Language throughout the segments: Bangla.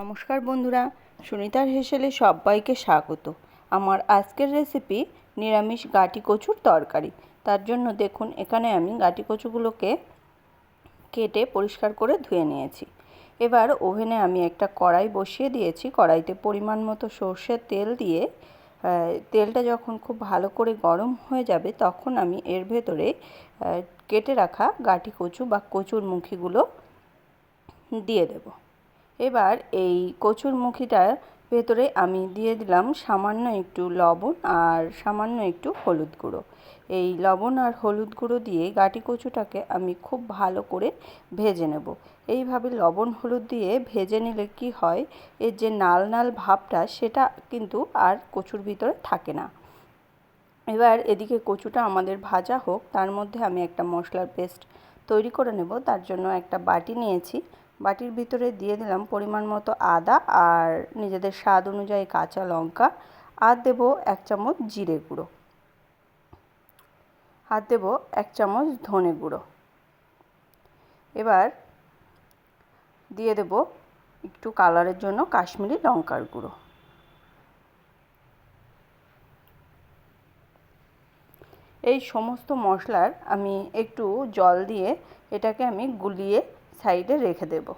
নমস্কার বন্ধুরা, সুনিতার হেসেলে সবাইকে স্বাগত। আমার আজকের রেসিপি নিরামিষ গাটি কচুর তরকারি। তার জন্য দেখুন, এখানে আমি গাটি কচুগুলোকে কেটে পরিষ্কার করে ধুয়ে নিয়েছি। এবার ওভেনে আমি একটা কড়াই বসিয়ে দিয়েছি। কড়াইতে পরিমাণ মতো সর্ষের তেল দিয়ে তেলটা যখন খুব ভালো করে গরম হয়ে যাবে, তখন আমি এর ভেতরে কেটে রাখা গাটি কচু বা কচুর মুখিগুলো দিয়ে দেবো। এবার এই কচুর মুখিটার ভেতরে আমি দিয়ে দিলাম সামান্য একটু লবণ আর সামান্য একটু হলুদ গুঁড়ো। এই লবণ আর হলুদ গুঁড়ো দিয়ে গাটি কচুটাকে আমি খুব ভালো করে ভেজে নেব। এইভাবে লবণ হলুদ দিয়ে ভেজে নিলে কি হয়, এর যে নাল নাল ভাবটা সেটা কিন্তু আর কচুর ভিতরে থাকে না। এবার এদিকে কচুটা আমাদের ভাজা হোক, তার মধ্যে আমি একটা মশলার পেস্ট তৈরি করে নেব। তার জন্য একটা বাটি নিয়েছি। বাটির ভিতরে দিয়ে দিলাম পরিমাণ মতো আদা আর নিজেদের স্বাদ অনুযায়ী কাঁচা লঙ্কা আর দেবো এক চামচ জিরে গুঁড়ো। আর দেবো এক চামচ ধনে গুঁড়ো। এবার দিয়ে দেবো একটু কালারের জন্য কাশ্মীরি লঙ্কার গুঁড়ো। এই সমস্ত মশলার আমি একটু জল দিয়ে এটাকে আমি গুলিয়ে সাইডে রেখে দেব।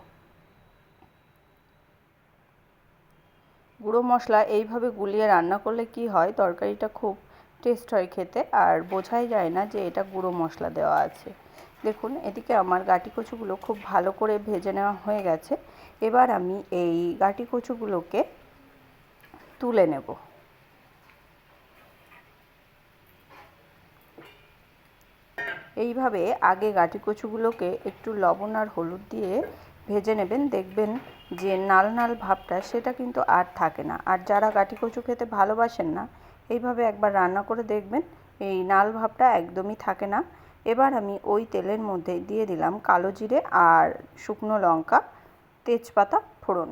গুঁড়ো মশলা এইভাবে গুলিয়ে রান্না করলে কি হয়? তরকারিটা খুব টেস্ট হয় খেতে আর বোঝাই যায় না যে এটা গুঁড়ো মশলা দেওয়া আছে। দেখুন, এদিকে আমার গাটি কচুগুলো খুব ভালো করে ভেজে নেওয়া হয়ে গেছে। এবার আমি এই গাটি কচুগুলোকে তুলে নেব। এইভাবে আগে গাটি কচুগুলোকে একটু লবণ আর হলুদ দিয়ে ভেজে নেবেন। দেখবেন যে নাল নাল ভাবটা সেটা কিন্তু আর থাকে না। আর যারা গাটি কচু খেতে ভালোবাসেন না, এইভাবে একবার রান্না করে দেখবেন, এই নাল ভাবটা একদমই থাকে না। এবার আমি ওই তেলের মধ্যে দিয়ে দিলাম কালো জিরে আর শুকনো লঙ্কা, তেজপাতা ফোড়ন।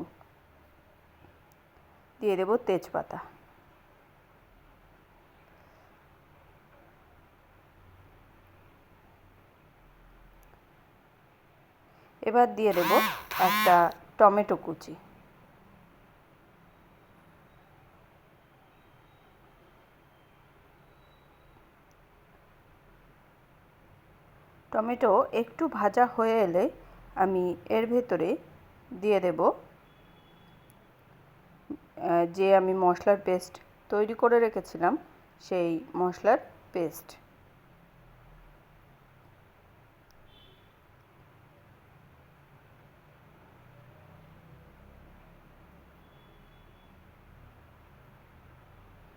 দিয়ে দেবো তেজপাতা। এবার দিয়ে দেব একটা টমেটো কুচি। টমেটো একটু ভাজা হয়ে এলে আমি এর ভেতরে দিয়ে দেব যে আমি মশলার পেস্ট তৈরি করে রেখেছিলাম, সেই মশলার পেস্ট।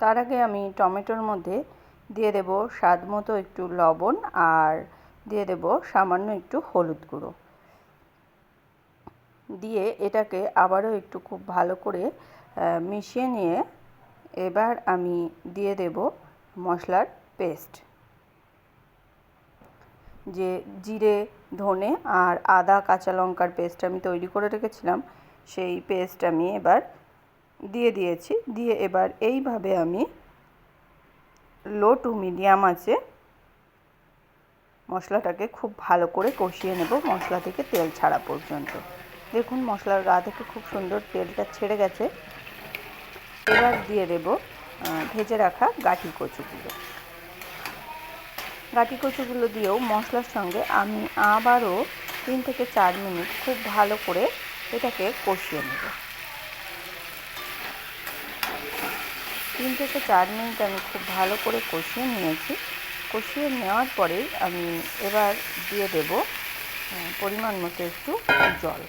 তার আগে আমি টমেটোর মধ্যে দিয়ে দেব স্বাদ মতো একটু লবণ আর দিয়ে দেব সামান্য একটু হলুদ গুঁড়ো। দিয়ে এটাকে আবারও একটু খুব ভালো করে মিশিয়ে নিয়ে এবার আমি দিয়ে দেব মশলার পেস্ট। যে জিরে, ধনে আর আদা, কাঁচা লঙ্কার পেস্ট আমি তৈরি করে রেখেছিলাম, সেই পেস্ট আমি এবার দিয়ে দিয়েছি। দিয়ে এবার এইভাবে আমি লো টু মিডিয়াম আছে মশলাটাকে খুব ভালো করে কষিয়ে নেব মশলা থেকে তেল ছাড়া পর্যন্ত। দেখুন মশলার গা থেকে খুব সুন্দর তেলটা ছেড়ে গেছে। এবার দিয়ে দেব ভেজে রাখা গাঠি কচুগুলো। গাঠি কচুগুলো দিয়েও মশলার সঙ্গে আমি আবারও তিন থেকে চার মিনিট খুব ভালো করে এটাকে কষিয়ে নেব। তিন থেকে চার মিনিট আমি খুব ভালো করে কষিয়ে নিয়েছি। কষিয়ে নেওয়ার পরে আমি এবার দিয়ে দেব পরিমাণ মতো একটু জল।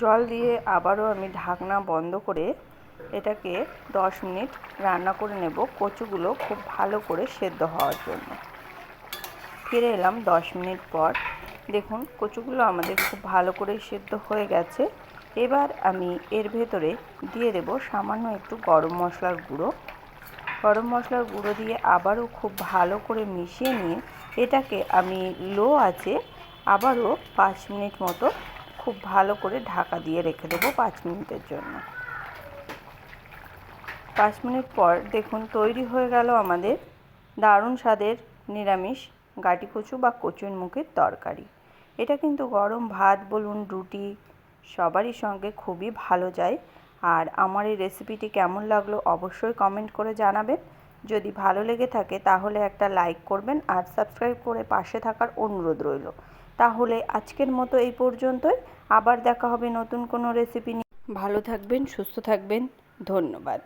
জল দিয়ে আবারও আমি ঢাকনা বন্ধ করে এটাকে দশ মিনিট রান্না করে নেব। কচুগুলো খুব ভালো করে সেদ্ধ হওয়ার জন্য। ফিরে এলাম দশ মিনিট পর। দেখুন, কচুগুলো আমাদের খুব ভালো করে সেদ্ধ হয়ে গেছে। এবার আমি এর ভেতরে দিয়ে দেব সামান্য একটু গরম মশলার গুঁড়ো। গরম মশলার গুঁড়ো দিয়ে আবারও খুব ভালো করে মিশিয়ে নিয়ে এটাকে আমি লো আছে আবারও পাঁচ মিনিট মতো খুব ভালো করে ঢাকা দিয়ে রেখে দেবো পাঁচ মিনিটের জন্য। পাঁচ মিনিট পর দেখুন, তৈরি হয়ে গেল আমাদের দারুণ স্বাদের নিরামিষ গাটি কচু বা কচুর মুখের তরকারি। এটা কিন্তু গরম ভাত, বলুন, রুটি, সবারই সঙ্গে খুবই ভালো যায়। আর আমার এই রেসিপিটি কেমন লাগল অবশ্যই কমেন্ট করে জানাবেন। যদি ভালো লেগে থাকে তাহলে একটা লাইক করবেন আর সাবস্ক্রাইব করে পাশে থাকার অনুরোধ রইল। তাহলে আজকের মতো এই পর্যন্তই। আবার দেখা হবে নতুন কোনো রেসিপি নিয়ে। ভালো থাকবেন, সুস্থ থাকবেন। ধন্যবাদ।